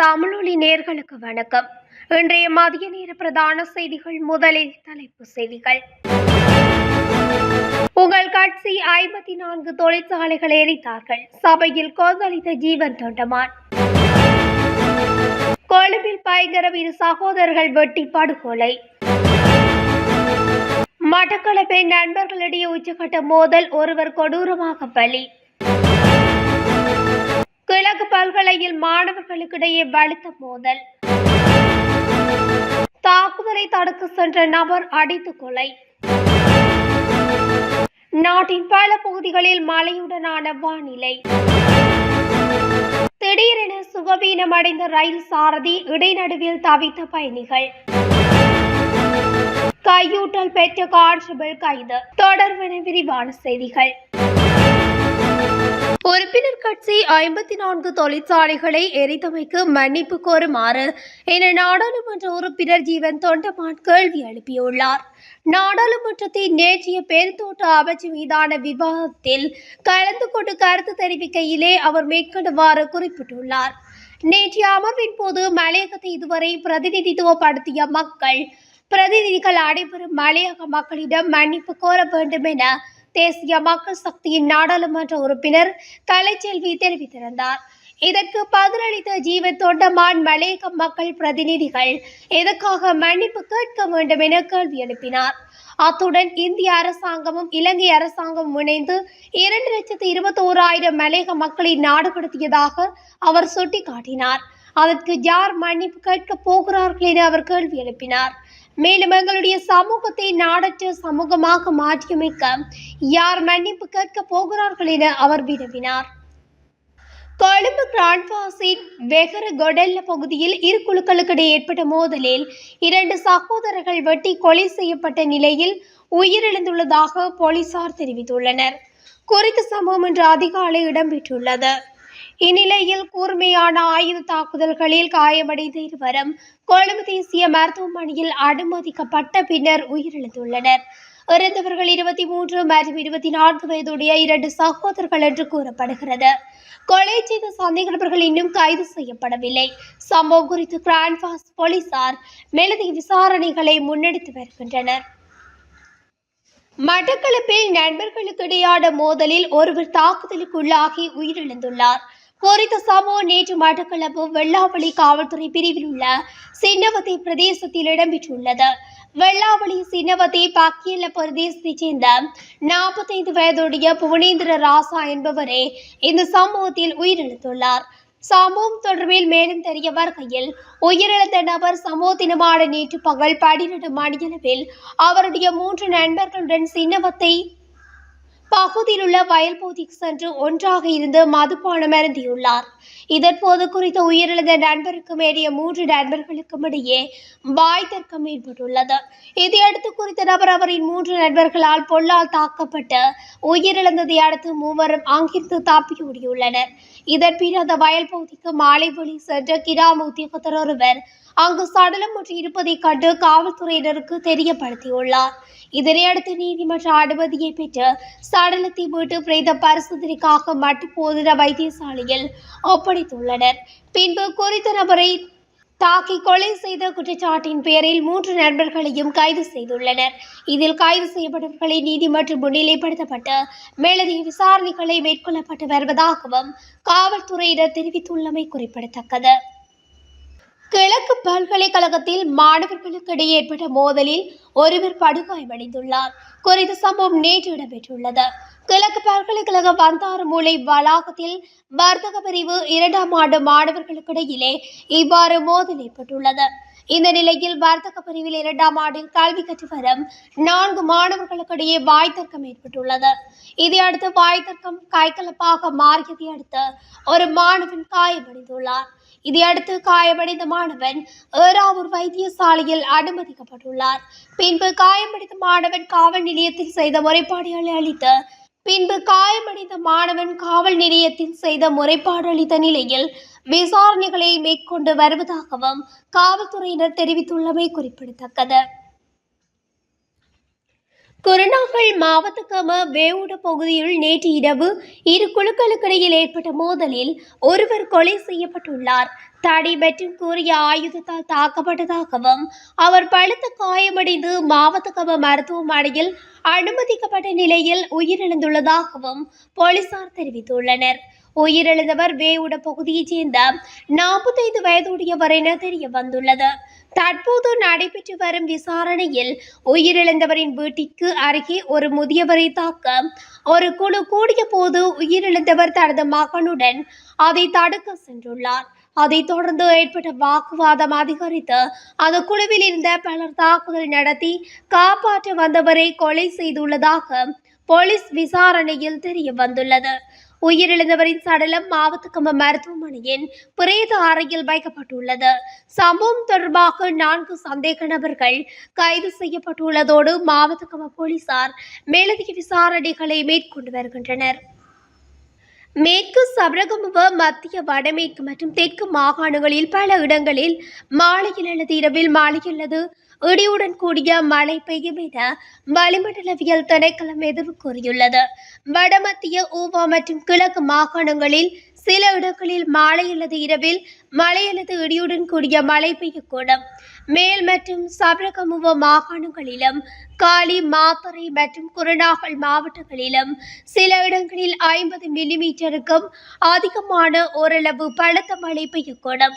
தமிழொலி நேர்களுக்கு வணக்கம். இன்றைய மதிய நேர பிரதான செய்திகள் முதலில் தலைப்பு செய்திகள். உங்கள் கட்சி ஐம்பத்தி நான்கு தொழிற்சாலைகளை எரித்தார்கள். சபையில் கொந்தளித்த ஜீவன் தொண்டமான். கொழும்பில் பயங்கரம் இரு சகோதரர்கள் வெட்டி படுகொலை. மட்டக்களப்பில் நண்பர்களிடையே உச்சக்கட்ட மோதல் ஒருவர் கொடூரமாக பலி. கிழக்கு பல்கலையில் மாணவர்களுக்கிடையே வலுத்த மோதல். தாக்குதலை தடுக்க சென்ற நபர் அடித்து கொலை. நாட்டின் பல பகுதிகளில் மழையுடனான வானிலை. திடீரென சுகவீனமடைந்த ரயில் சாரதி இடைநடுவில் தவித்த பயணிகள். கையூட்டல் பெற்ற கான்ஸ்டபிள் கைது. தொடர்பென விரிவான செய்திகள். உறுப்பினர் கட்சி ஐம்பத்தி நான்கு தொழிற்சாலைகளை எரித்தமைக்கு மன்னிப்பு கோருமாறு என நாடாளுமன்ற உறுப்பினர் ஜீவன் தொண்டமான் கேள்வி எழுப்பியுள்ளார். நாடாளுமன்றத்தின் நேற்றைய பெருந்தோட்ட அமைச்சு மீதான விவாதத்தில் கலந்து கொண்டு கருத்து தெரிவிக்கையிலே அவர் மேற்கொண்டவாறு குறிப்பிட்டுள்ளார். நேற்றைய அமர்வின் போது மலையகத்தை இதுவரை பிரதிநிதித்துவப்படுத்திய மக்கள் பிரதிநிதிகள் அனைவரும் மலையக மக்களிடம் மன்னிப்பு கோர வேண்டும் என தேசிய மக்கள் சக்தியின் நாடாளுமன்ற உறுப்பினர் கலைச்செல்வி தெரிவித்திருந்தார். இதற்கு பதிலளித்த ஜீவ தொண்டமான் மலையக மக்கள் பிரதிநிதிகள் எதற்காக மன்னிப்பு கேட்க வேண்டும் என கேள்வி எழுப்பினார். அத்துடன் இந்திய அரசாங்கமும் இலங்கை அரசாங்கமும் இணைந்து இரண்டு லட்சத்து இருபத்தி ஓராயிரம் மலையக மக்களை நாடு கடத்தியதாக அவர் சுட்டிக்காட்டினார். அதற்கு யார் மன்னிப்பு கேட்க போகிறார்கள் என அவர் கேள்வி எழுப்பினார். மேலும் எங்களுடைய சமூகத்தை நாடற்ற சமூகமாக மாற்றியமைக்க யார் மன்னிப்பு கேட்கப் போகிறார்கள் என அவர் வினவினார். கொழும்பு கிராண்ட்பாஸின் வெகர கொடெல்ல பகுதியில் இரு குழுக்களுக்கிடையே ஏற்பட்ட மோதலில் இரண்டு சகோதரர்கள் வெட்டி கொலை செய்யப்பட்ட நிலையில் உயிரிழந்துள்ளதாக போலீசார் தெரிவித்துள்ளனர். குறித்த சம்பவம் இன்று அதிகாலை இடம்பெற்றுள்ளது. இந்நிலையில் கூர்மையான ஆயுத தாக்குதல்களில் காயமடைந்த இருவரும் கொழும்பு தேசிய மருத்துவமனையில் அனுமதிக்கப்பட்ட பின்னர் உயிரிழந்துள்ளனர். இறந்தவர்கள் இருபத்தி மூன்று மற்றும் இருபத்தி நான்கு வயதுடைய இரண்டு சகோதரர்கள் என்று கூறப்படுகிறது. கொலை செய்த சந்தேக நபர்கள் இன்னும் கைது செய்யப்படவில்லை. சம்பவம் குறித்து கிராண்ட்பாஸ் போலீசார் மேலதிக விசாரணைகளை முன்னெடுத்து வருகின்றனர். மட்டக்களப்பில் நண்பர்களுக்கிடையான மோதலில் ஒருவர் தாக்குதலுக்குள்ளாகி உயிரிழந்துள்ளார். குறித்த சம்பவம் நேற்று மட்டக்களப்பு வெள்ளாவளி காவல்துறை பிரிவில் உள்ள சின்னவத்தை பிரதேசத்தில் இடம்பெற்றுள்ளது. வெள்ளாவளி சின்னவத்தை பக்கியல பிரதேசத்தைச் சேர்ந்த நாற்பத்தைந்து வயதுடைய புவனேந்திர ராசா என்பவரே இந்த சம்பவத்தில் உயிரிழந்துள்ளார். சம்பவம் தொடர்பில் மேலும் தெரிய வருகையில் உயிரிழந்த நபர் சம்பவ தினமான நேற்று பகல் பனிரெண்டு மணியளவில் அவருடைய மூன்று நண்பர்களுடன் சின்னவத்தை பகுதியில் உள்ள வயல் பகுதிக்கு சென்று ஒன்றாக இருந்து மதுபானம் அருந்தியுள்ளார். இதற்போது குறித்த உயிரிழந்த நண்பருக்கும் ஏறிய மூன்று நண்பர்களுக்கும் இடையே வாய் தர்க்கம் ஏற்பட்டுள்ளது. இதையடுத்து குறித்த நபர் அவரின் மூன்று நண்பர்களால் பொல்லால் தாக்கப்பட்டு உயிரிழந்ததை அடுத்து மூவரும் அங்கிருந்து தாப்பி ஓடியுள்ளனர் இதன் பின் அந்த வயல் பகுதிக்கு மாலை வழி சென்ற கிராம உத்தியோகத்தர் ஒருவர் அங்கு சடலம் ஒன்று இருப்பதை கண்டு காவல்துறையினருக்கு தெரியப்படுத்தியுள்ளார். இதனையடுத்து நீதிமன்ற அனுமதியை பெற்று சடலத்தை மீட்டு பிரேத பரிசோதனைக்காக மட்டுப்போதின வைத்தியசாலையில் ஒப்படைத்துள்ளனர். பின்பு குறித்த நபரை தாக்கி கொலை செய்த குற்றச்சாட்டின் பேரில் மூன்று நண்பர்களையும் கைது செய்துள்ளனர். இதில் கைது செய்யப்பட்டவர்களை நீதிமன்றம் முன்னிலைப்படுத்தப்பட்டு மேலதிக விசாரணைகளை மேற்கொள்ளப்பட்டு வருவதாகவும் காவல்துறையினர் தெரிவித்துள்ளமை குறிப்பிடத்தக்கது. கிழக்கு பல்கலைக்கழகத்தில் மாணவர்களுக்கிடையே ஏற்பட்ட மோதலில் ஒருவர் படுகாயமடைந்துள்ளார் குறித்த சம்பவம் நேற்று இடம்பெற்றுள்ளது. கிழக்கு பல்கலைக்கழக வந்தாறு மூலை வளாகத்தில் வர்த்தக பிரிவு இரண்டாம் ஆண்டு மாணவர்களுக்கிடையிலே இவ்வாறு மோதல் ஏற்பட்டுள்ளது. இந்த நிலையில் வர்த்தக பிரிவில் இரண்டாம் ஆண்டில் கல்வி கற்று வரும் நான்கு மாணவர்களுக்கிடையே வாய் தர்க்கம் ஏற்பட்டுள்ளது. இதையடுத்து வாய் தர்க்கம் கைகலப்பாக மாறியதை அடுத்து ஒரு மாணவன் காயமடைந்துள்ளார் இதையடுத்து காயமடைந்த மாணவன் ஏறாவூர் வைத்தியசாலையில் அனுமதிக்கப்பட்டுள்ளார். பின்பு காயமடைந்த மாணவன் காவல் நிலையத்தில் செய்த முறைப்பாடுகளை அளித்த பின்பு காயமடைந்த மாணவன் காவல் நிலையத்தில் செய்த முறைப்பாடு அளித்த நிலையில் விசாரணைகளை மேற்கொண்டு வருவதாகவும் காவல்துறையினர் தெரிவித்துள்ளமை குறிப்பிடத்தக்கது. குருநாகல் மாவட்டக்கம வேவுட பகுதியில் நேற்று இரவு இரு குழுக்களுக்கிடையில் ஏற்பட்ட மோதலில் ஒருவர் கொலை செய்யப்பட்டுள்ளார். தடி மற்றும் கூறிய ஆயுதத்தால் தாக்கப்பட்டதாகவும் அவர் பழுத்த காயமடைந்து மாவட்டக்கம மருத்துவமனையில் அனுமதிக்கப்பட்ட நிலையில் உயிரிழந்துள்ளதாகவும் போலீசார் தெரிவித்துள்ளனர். உயிரிழந்தவர் வேவுட பகுதியைச் சேர்ந்த நாற்பத்தைந்து வயதுடையவர் என தெரிய வந்துள்ளது தற்போது நடைபெற்று வரும் விசாரணையில் உயிரிழந்தவரின் வீட்டிற்கு அருகே ஒரு முதியவரை தாக்க ஒரு குழு கூடிய போது உயிரிழந்தவர் தனது மகனுடன் அதை தடுக்க சென்றுள்ளார். அதைத் தொடர்ந்து ஏற்பட்ட வாக்குவாதம் அதிகரித்து அந்த குழுவில் இருந்த பலர் தாக்குதல் நடத்தி காப்பாற்ற வந்தவரை கொலை செய்துள்ளதாக போலீஸ் விசாரணையில் தெரிய வந்துள்ளது உயிரிழந்தவரின் சடலம் மாவட்டக்கம்ப மருத்துவமனையின் பிரேத அறையில் வைக்கப்பட்டுள்ளது. சம்பவம் தொடர்பாக நான்கு சந்தேக நபர்கள் கைது செய்யப்பட்டுள்ளதோடு மாவட்டக்கம்ப போலீசார் மேலதிக விசாரணைகளை மேற்கொண்டு வருகின்றனர். மேற்கு சபரகமுவ மத்திய வடமேற்கு மற்றும் தெற்கு மாகாணங்களில் பல இடங்களில் மாலையில் அல்லது இரவில் மாலை அல்லது இடியுடன் கூடிய மழை பெய்யும் என வளிமண்டலவியல் திணைக்களம் எதிர்வு கூறியுள்ளது வடமத்திய ஊவா மற்றும் கிழக்கு மாகாணங்களில் சில இடங்களில் மாலை அல்லது இரவில் மழை அல்லது இடியுடன் கூடிய மழை பெய்யக்கூடும் மேல் மற்றும் சபரகமுவ மாகாணங்களிலும் காலி மாத்தறை மற்றும் குருநாகல் மாவட்டங்களிலும் சில இடங்களில் ஐம்பது மில்லிமீட்டருக்கும் அதிகமான ஓரளவு பலத்த மழை பெய்யக்கூடும்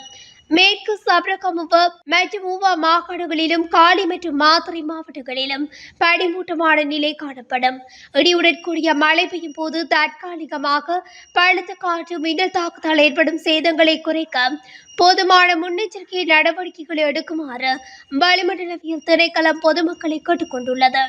மேற்கு சபரகமுவ மற்றும் ஊவா மாகாணங்களிலும் காலி மற்றும் மாத்தறை மாவட்டங்களிலும் படிமூட்டமான நிலை காணப்படும். இடியுடன் கூடிய மழை பெய்யும் போது தற்காலிகமாக பழுத்த காற்று மின்னல் தாக்குதல் ஏற்படும் சேதங்களை குறைக்க போதுமான முன்னெச்சரிக்கை நடவடிக்கைகளை எடுக்குமாறு வளிமண்டலவியல் திணைக்களம் பொதுமக்களை கேட்டுக்கொண்டுள்ளது.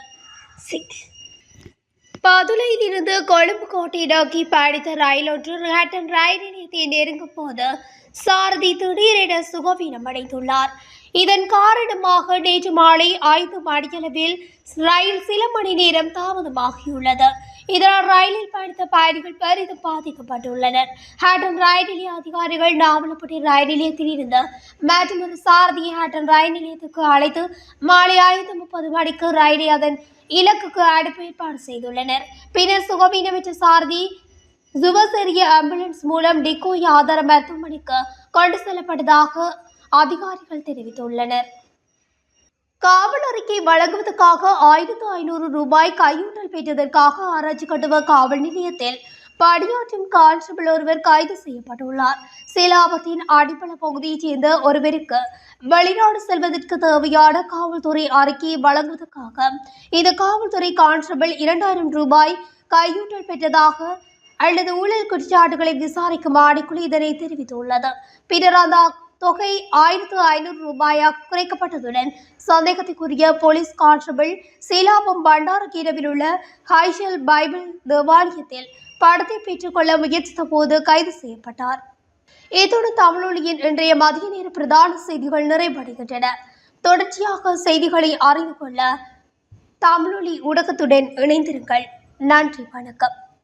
Six. இருந்து கொழும்பு கோட்டை நோக்கி பயணித்த ரயில் ஒன்று ஹட்டன் ரயில் நிலையத்தை நெருங்கும் போது சாரதி திடீரென சுகவீனம் அடைந்துள்ளார் இதன் காரணமாக நேற்று மாலை ஐந்து மணியளவில் ரயில் சில மணி நேரம் தாமதமாகியுள்ளது. இதனால் ரயிலில் பயணித்த பயணிகள் பெரிதும் பாதிக்கப்பட்டுள்ளனர். ஹேட்டன் ரயில் நிலைய அதிகாரிகள் நாவலப்பட்டி ரயில் நிலையத்தில் இருந்த மற்றும் ஒரு சாரதியை ஹேட்டன் ரயில் நிலையத்துக்கு அழைத்து மாலை ஐந்து முப்பது மணிக்கு ரயிலை அதன் இலக்குக்கு அடுப்பு ஏற்பாடு செய்துள்ளனர். பின்னர் சுகவீனமற்ற சாரதி சுபசெரிய ஆம்புலன்ஸ் மூலம் டிக்கோய் ஆதார மருத்துவமனைக்கு கொண்டு செல்லப்பட்டதாக அதிகாரிகள் தெரிவித்துள்ளனர். காவல் அறிக்கை வழங்குவதற்காக ஆயிரத்து ஐநூறு ரூபாய் கையூட்டல் பெற்றதற்காக ஆராய்ச்சி கட்டுவ காவல் நிலையத்தில் பணியாற்றும் கான்ஸ்டபிள் ஒருவர் கைது செய்யப்பட்டுள்ளார். சிலாபத்தின் அடிப்பள பகுதியைச் சேர்ந்த ஒருவருக்கு வெளிநாடு செல்வதற்கு தேவையான காவல்துறை அறிக்கையை வழங்குவதற்காக இந்த காவல்துறை கான்ஸ்டபிள் இரண்டாயிரம் ரூபாய் கையூட்டல் பெற்றதாக அல்லது ஊழல் குற்றச்சாட்டுகளை விசாரிக்கும் ஆணைக்குழு இதனை தெரிவித்துள்ளது. பின்னர் அந்த தொகை ஆயிரத்து ஐநூறு ரூபாயாக குறைக்கப்பட்டதுடன் சந்தேகத்துக்குரிய போலீஸ் கான்ஸ்டபிள் சீலாபம் பண்டாரகீரவில் உள்ள ஹைஷல் பைபிள் தேவாலயத்தில் படத்தை பெற்றுக்கொள்ள முயற்சித்த போது கைது செய்யப்பட்டார். இத்துடன் தமிழொலியின் இன்றைய மதிய நேர பிரதான செய்திகள் நிறைவடைகின்றன. தொடர்ச்சியாக செய்திகளை அறிந்து கொள்ள தமிழொலி ஊடகத்துடன் இணைந்திருங்கள். நன்றி வணக்கம்.